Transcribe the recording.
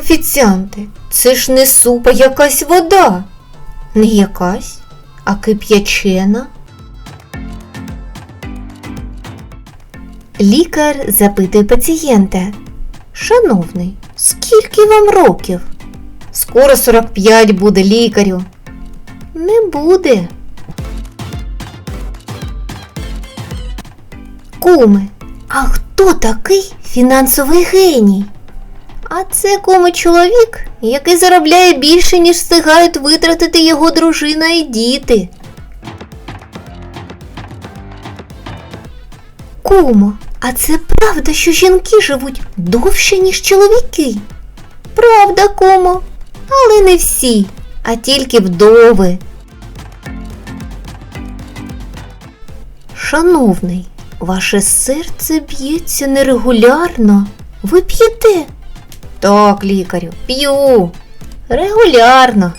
Офіціанти, це ж не суп, а якась вода. Не якась, а кип'ячена. Лікар запитує пацієнта. Шановний, скільки вам років? Скоро 45 буде лікарю. Не буде. Куми, а хто такий фінансовий геній? А це куми чоловік, який заробляє більше, ніж встигають витратити його дружина і діти. Кумо, а це правда, що жінки живуть довше, ніж чоловіки? Правда, кумо, але не всі, а тільки вдови. Шановний, ваше серце б'ється нерегулярно. Ви п'єте? Так, лікарю, п'ю. Регулярно.